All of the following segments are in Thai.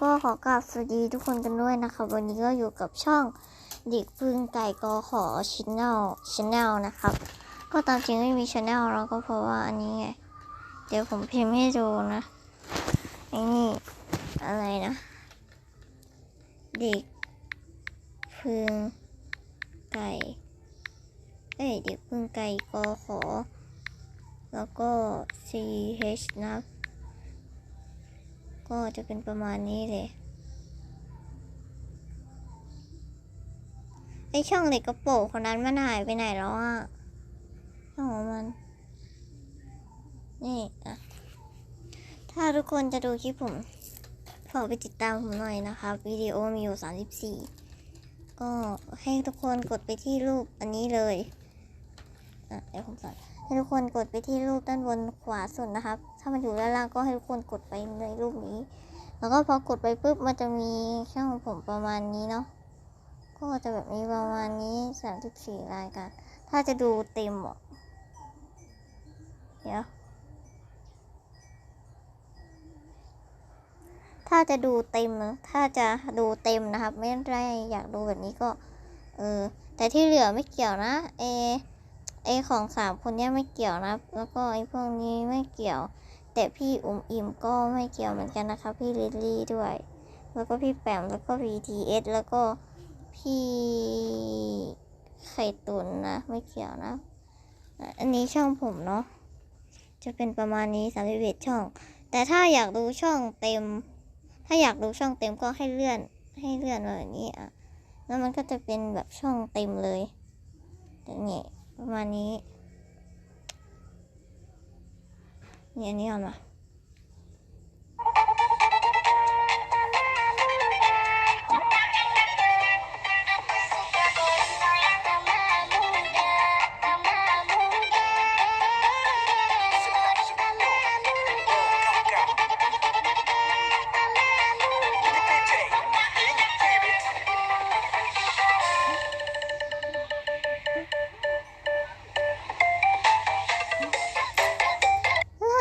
ก็ขอกราบสวัสดีทุกคนกันด้วยนะครับวันนี้ก็อยู่กับช่องเด็กพึ่งไก่กอขอชแนลชแนลนะครับ ก็ตามจริงไม่มีชแนลแล้วก็เพราะว่าอันนี้ไง เดี๋ยวผมพิมพ์ให้ดูนะไอ้นี่อะไรนะ เด็กพึ่งไก่เอ้ยเด็กพึ่งไก่กอขอ แล้วก็ ch นะครับ ก็จะเป็นประมาณนี้เลยไอช่องเด็กกระโปงคนนั้นมันหายไปไหนแล้วอะช่องของมัน นี่อะถ้าทุกคนจะดูคลิปผมฝากไปติดตามผมหน่อยนะครับวิดีโอมีอยู่ 34 ก็ให้ทุกคนกดไปที่รูปอันนี้เลย่ะเดี๋ยวผมสอนให้ทุกคนกดไปที่รูปด้านบนขวาสุดนะครับ ถ้ามันอยู่ด้านล่างก็ให้ทุกคนกดไปในรูปนี้ แล้วก็พอกดไปปุ๊บมันจะมีช่องผมประมาณนี้เนาะก็จะแบบมีประมาณนี้สามสิบสี่รายการ ถ้าจะดูเต็มอะเดี๋ยวถ้าจะดูเต็ม ถ้าจะดูเต็มนะครับ ไม่ได้อยากดูแบบนี้ก็ เออ แต่ที่เหลือไม่เกี่ยวนะ เอ ไอของสามคนเนี้ยไม่เกี่ยวนะแล้วก็ไอพวกนี้ไม่เกี่ยว แต่พี่อุ๋มอิ่มก็ไม่เกี่ยวเหมือนกันนะคะ พี่ลิลลี่ด้วย แล้วก็พี่แปมแล้วก็ VTS แล้วก็พี่ไข่ตุนนะ ไม่เกี่ยวนะ อันนี้ช่องผมเนาะจะเป็นประมาณนี้สามสิบเอ็ดช่อง แต่ถ้าอยากดูช่องเต็ม ถ้าอยากดูช่องเต็มก็ให้เลื่อนให้เลื่อนมาแบบนี้อะแล้วมันก็จะเป็นแบบช่องเต็มเลยอย่างนี้ ประมาณนี้นี่อันนี้เอามา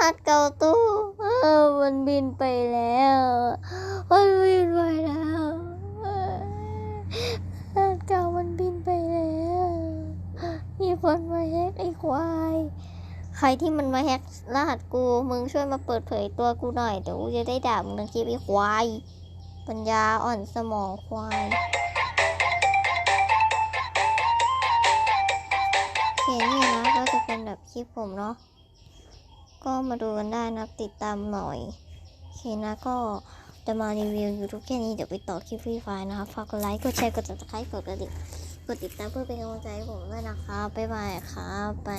หัสเก่าตู้เออมันบินไปแล้ว มันบินไปแล้วรหัสเก่ามันบินไปแล้วมีคนมาแฮกไอ้ควาย ใครที่มันมาแฮกรหัสกู มึงช่วยมาเปิดเผยตัวกูหน่อยเดี๋ยวกูจะได้ด่ามึงทั้งคลิปไอ้ควาย ปัญญาอ่อนสมองควายโอเคนี่นะก็จะเป็นแบบคลิปผมเนาะ ก็มาดูกันได้นะติดตามหน่อยโอเคนะก็จะมารีวิวยูทูบแค่นี้เดี๋ยวไปต่อคลิปฟรีไฟล์นะครับฝากกดไลค์กดแชร์กดติดตามกดกระดิ่งกดติดตามเพื่อเป็นกำลังใจให้ผมด้วยนะคะบ๊ายบายครับไป